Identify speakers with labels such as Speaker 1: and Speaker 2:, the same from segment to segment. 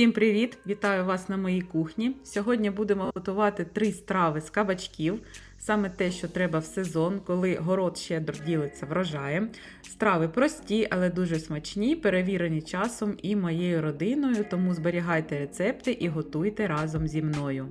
Speaker 1: Всім привіт! Вітаю вас на моїй кухні. Сьогодні будемо готувати три страви з кабачків. Саме те, що треба в сезон, коли город щедро ділиться врожаєм. Страви прості, але дуже смачні, перевірені часом і моєю родиною, тому зберігайте рецепти і готуйте разом зі мною.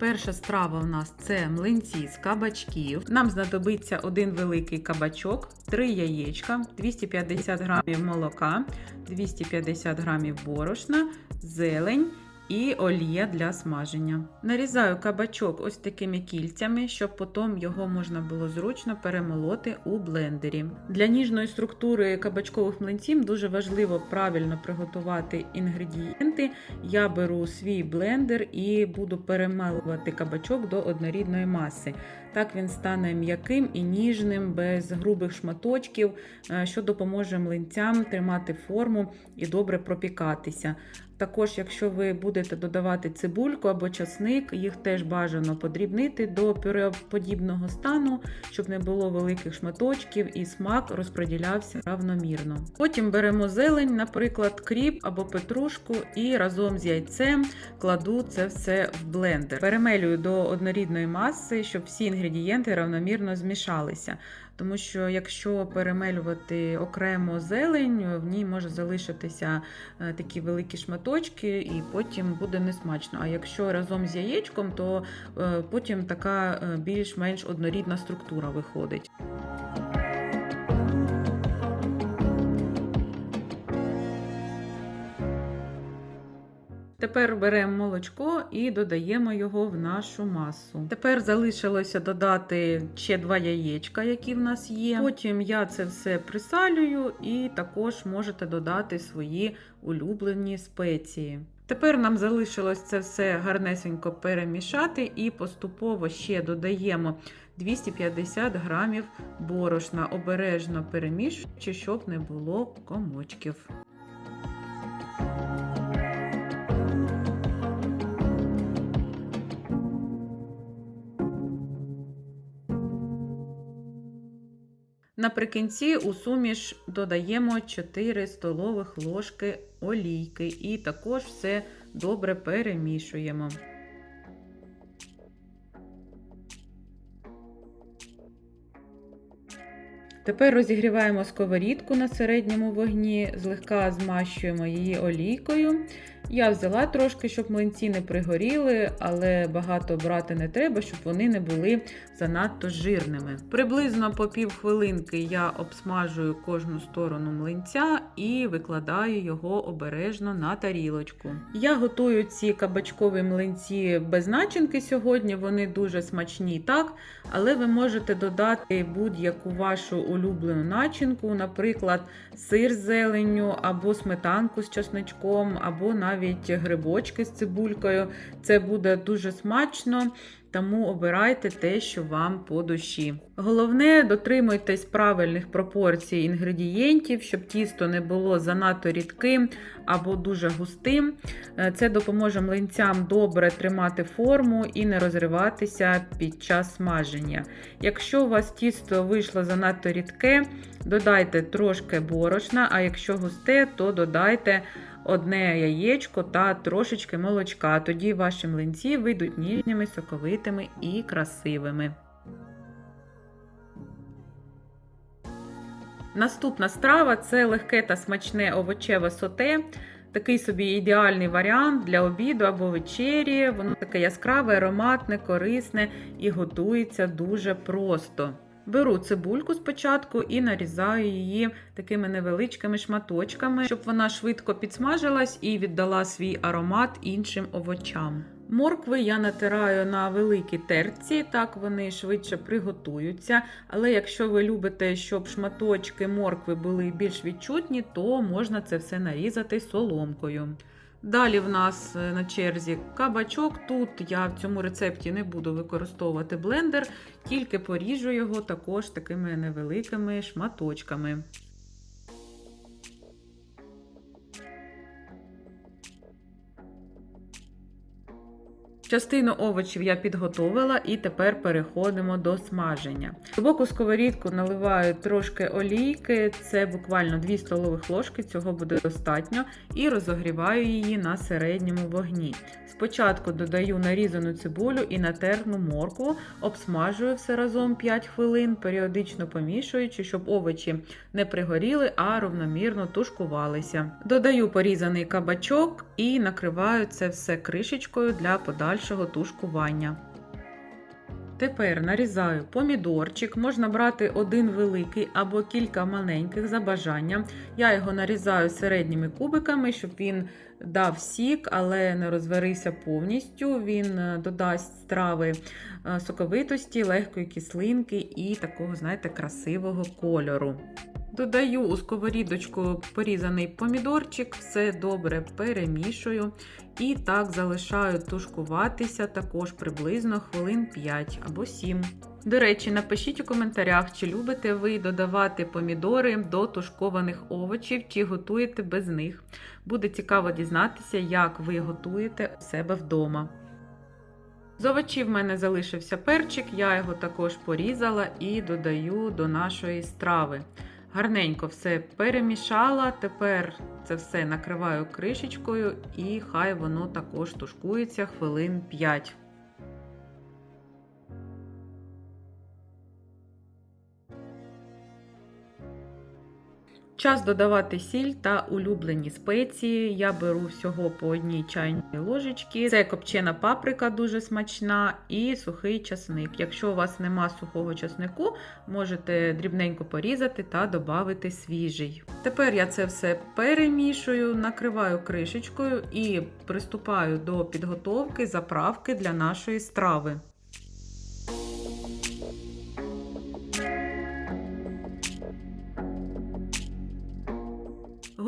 Speaker 1: Перша страва у нас це млинці з кабачків. Нам знадобиться один великий кабачок, 3 яєчка, 250 грамів молока, 250 грамів борошна, зелень і олія для смаження. Нарізаю кабачок ось такими кільцями, щоб потім його можна було зручно перемолоти у блендері. Для ніжної структури кабачкових млинців дуже важливо правильно приготувати інгредієнти. Я беру свій блендер і буду перемалувати кабачок до однорідної маси. Так він стане м'яким і ніжним, без грубих шматочків, е, що допоможе млинцям тримати форму і добре пропікатися. Також, якщо ви будете додавати цибульку або часник, їх теж бажано подрібнити до пюреоподібного стану, щоб не було великих шматочків і смак розподілявся равномірно. Потім беремо зелень, наприклад, кріп або петрушку, і разом з яйцем кладу це все в блендер. Перемелюю до однорідної маси, щоб всі інгредієнти равномірно змішалися. Тому що якщо перемелювати окремо зелень, в ній може залишитися е, такі великі шматочки, і потім буде несмачно. А якщо разом з яєчком, то е, потім така е, більш-менш однорідна структура виходить. Тепер беремо молочко і додаємо його в нашу масу. Тепер залишилося додати ще два яєчка, які в нас є. Потім я це все присалюю, і також можете додати свої улюблені спеції. Тепер нам залишилось це все гарнесенько перемішати і поступово ще додаємо 250 грамів борошна, обережно перемішуючи, щоб не було комочків. Наприкінці у суміш додаємо 4 столових ложки олійки і також все добре перемішуємо. Тепер розігріваємо сковорідку на середньому вогні, злегка змащуємо її олійкою. Я взяла трошки, щоб млинці не пригоріли, але багато брати не треба, щоб вони не були занадто жирними. Приблизно по пів хвилинки я обсмажую кожну сторону млинця і викладаю його обережно на тарілочку. Я готую ці кабачкові млинці без начинки сьогодні, вони дуже смачні так, але ви можете додати будь-яку вашу улюблену начинку, наприклад, сир з зеленню, або сметанку з чесничком, або навіть грибочки з цибулькою. Це буде дуже смачно, тому обирайте те, що вам по душі. Головне, дотримуйтесь правильних пропорцій інгредієнтів, щоб тісто не було занадто рідким або дуже густим. Це допоможе млинцям добре тримати форму і не розриватися під час смаження. Якщо у вас тісто вийшло занадто рідке, додайте трошки борошна, а якщо густе, то додайте одне яєчко та трошечки молочка. Тоді ваші млинці вийдуть ніжніми, соковитими і красивими. Наступна страва це легке та смачне овочеве соте. Такий собі ідеальний варіант для обіду або вечері. Воно таке яскраве, ароматне, корисне і готується дуже просто. Беру цибульку спочатку і нарізаю її такими невеличкими шматочками, щоб вона швидко підсмажилась і віддала свій аромат іншим овочам. Моркви я натираю на великій терці, так вони швидше приготуються. Але якщо ви любите, щоб шматочки моркви були більш відчутні, то можна це все нарізати соломкою. Далі в нас е, на черзі кабачок. Тут я в цьому рецепті не буду використовувати блендер, тільки поріжу його також такими невеликими шматочками. Частину овочів я підготовила і тепер переходимо до смаження. В глибоку сковорідку наливаю трошки олійки, це буквально 2 столових ложки, цього буде достатньо, і розогріваю її на середньому вогні. Спочатку додаю нарізану цибулю і натерну моркву, обсмажую все разом 5 хвилин, періодично помішуючи, щоб овочі не пригоріли, а равномірно тушкувалися. Додаю порізаний кабачок і накриваю це все кришечкою для подальшого тушкування. Тепер нарізаю помідорчик, можна брати один великий або кілька маленьких за бажанням. Я його нарізаю середніми кубиками, щоб він дав сік, але не розварився повністю. Він е, додасть страви е, соковитості, легкої кислинки і такого, знаєте, красивого кольору. Додаю у сковорідочку порізаний помідорчик, все добре перемішую і так залишаю тушкуватися також приблизно хвилин 5 або 7. До речі, напишіть у коментарях, чи любите ви додавати помідори до тушкованих овочів, чи готуєте без них. Буде цікаво дізнатися, як ви готуєте у себе вдома. З овочів в мене залишився перчик, я його також порізала і додаю до нашої страви. Гарненько все перемішала. Тепер це все накриваю кришечкою і хай воно також тушкується хвилин 5. Час додавати сіль та улюблені спеції. Я беру всього по одній чайній ложечці. Це копчена паприка дуже смачна і сухий часник. Якщо у вас нема сухого часнику, можете дрібненько порізати та додати свіжий. Тепер я це все перемішую, накриваю кришечкою і приступаю до підготовки заправки для нашої страви.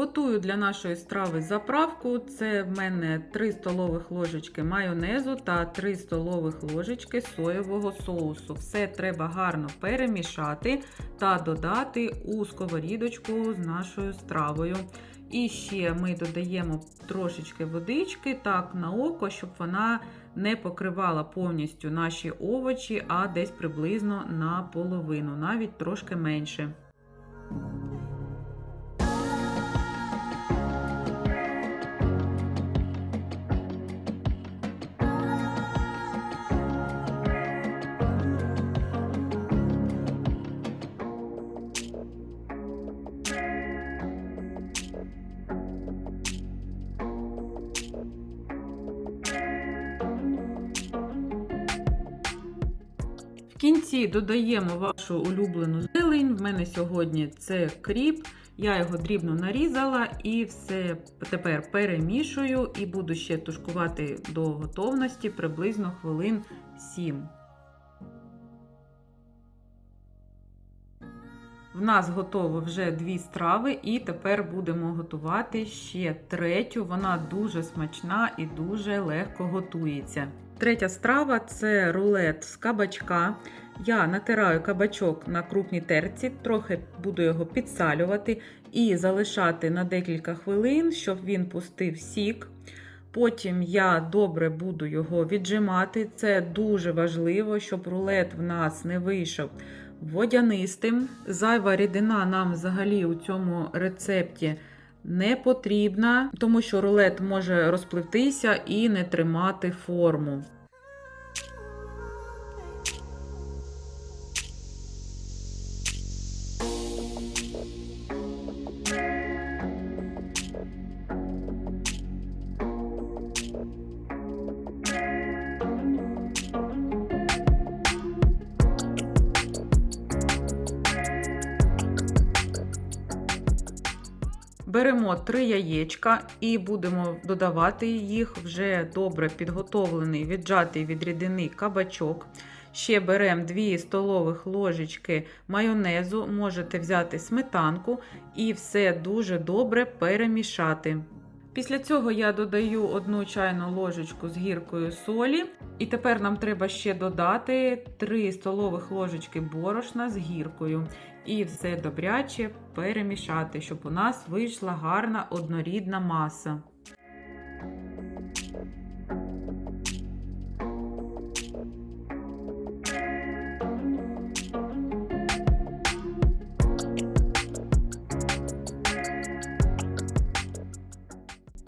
Speaker 1: Готую для нашої страви заправку. Це в мене 3 столових ложечки майонезу та 3 столових ложечки соєвого соусу. Все треба гарно перемішати та додати у сковорідочку з нашою стравою. І ще ми додаємо трошечки водички, так, на око, щоб вона не покривала повністю наші овочі, а десь приблизно на половину, навіть трошки менше. Кінці додаємо вашу улюблену зелень. В мене сьогодні це кріп. Я його дрібно нарізала і все тепер перемішую і буду ще тушкувати до готовності приблизно хвилин 7. В нас готово вже дві страви, і тепер будемо готувати ще третю. Вона дуже смачна і дуже легко готується. Третя страва це рулет з кабачка. Я натираю кабачок на крупній терці, трохи буду його підсалювати і залишати на декілька хвилин, щоб він пустив сік. Потім я добре буду його віджимати. Це дуже важливо, щоб рулет в нас не вийшов водянистим. Зайва рідина нам взагалі у цьому рецепті не потрібна, тому що рулет може розпливтися і не тримати форму. Беремо три яєчка і будемо додавати їх вже добре підготовлений, віджатий від рідини кабачок. Ще беремо 2 столових ложечки майонезу, можете взяти сметанку і все дуже добре перемішати. Після цього я додаю одну чайну ложечку з гіркою солі. І тепер нам треба ще додати 3 столових ложечки борошна з гіркою. І все добряче перемішати, щоб у нас вийшла гарна однорідна маса.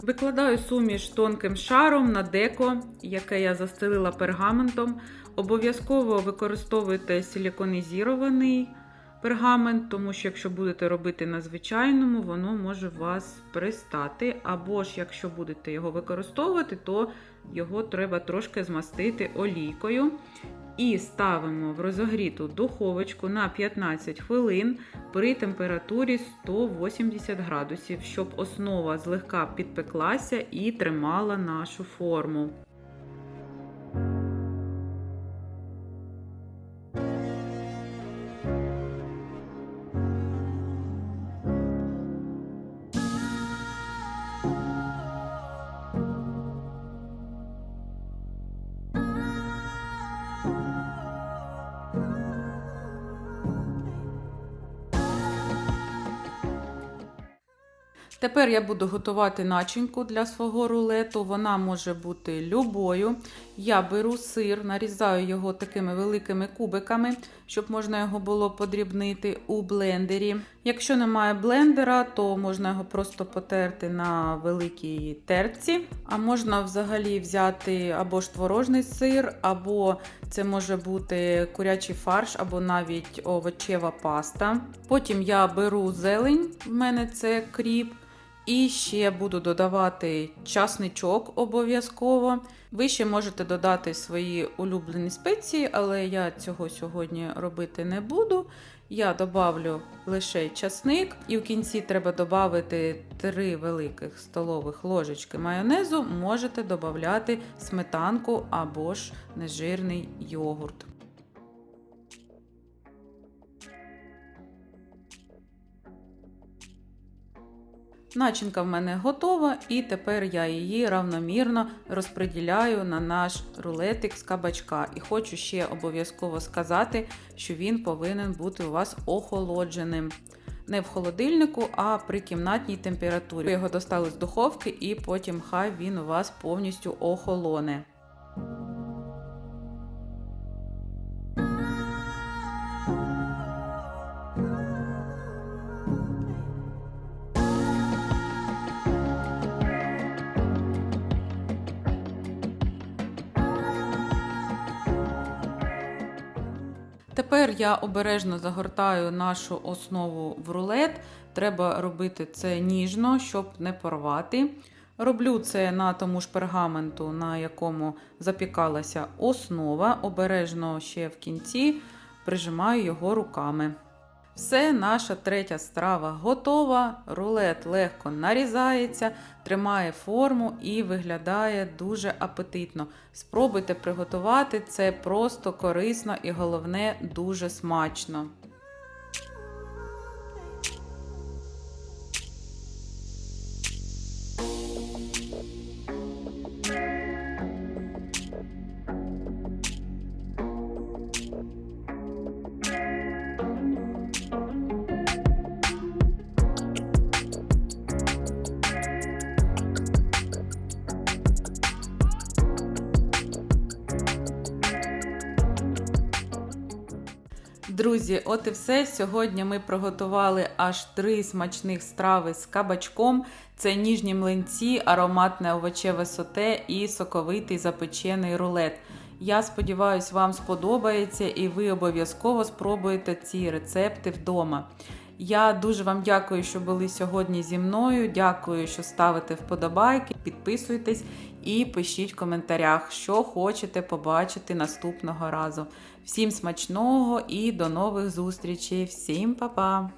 Speaker 1: Викладаю суміш тонким шаром на деко, яке я застелила пергаментом. Обов'язково використовуйте силіконізірований пергамент, тому що якщо будете робити на звичайному, воно може вас пристати. Або ж якщо будете його використовувати, то його треба трошки змастити олійкою. І ставимо в розогріту духовочку на 15 хвилин при температурі 180 градусів, щоб основа злегка підпеклася і тримала нашу форму. Тепер я буду готувати начинку для свого рулету. Вона може бути любою. Я беру сир, нарізаю його такими великими кубиками, щоб можна його було подрібнити у блендері. Якщо немає блендера, то можна його просто потерти на великій терці. А можна взагалі взяти або ж творожний сир, або це може бути курячий фарш, або навіть овочева паста. Потім я беру зелень, в мене це кріп. І ще буду додавати часничок обов'язково. Ви ще можете додати свої улюблені спеції, але я цього сьогодні робити не буду. Я добавлю лише часник, і в кінці треба додати 3 великих столових ложечки майонезу. Можете додати сметанку або ж нежирний йогурт. Начинка в мене готова, і тепер я її равномірно розподіляю на наш рулетик з кабачка. І хочу ще обов'язково сказати, що він повинен бути у вас охолодженим. Не в холодильнику, а при кімнатній температурі. Ви його достали з духовки, і потім хай він у вас повністю охолоне. Тепер я обережно загортаю нашу основу в рулет. Треба робити це ніжно, щоб не порвати. Роблю це на тому ж пергаменту, на якому запікалася основа. Обережно ще в кінці прижимаю його руками. Все, наша третя страва готова. Рулет легко нарізається, тримає форму і виглядає дуже апетитно. Спробуйте приготувати це просто корисно і головне дуже смачно. Друзі, от і все. Сьогодні ми приготували аж три смачних страви з кабачком. Це ніжні млинці, ароматне овочеве соте і соковитий запечений рулет. Я сподіваюся, вам сподобається і ви обов'язково спробуєте ці рецепти вдома. Я дуже вам дякую, що були сьогодні зі мною. Дякую, що ставите вподобайки, підписуйтесь і пишіть в коментарях, що хочете побачити наступного разу. Всім смачного і до нових зустрічей! Всім па-па!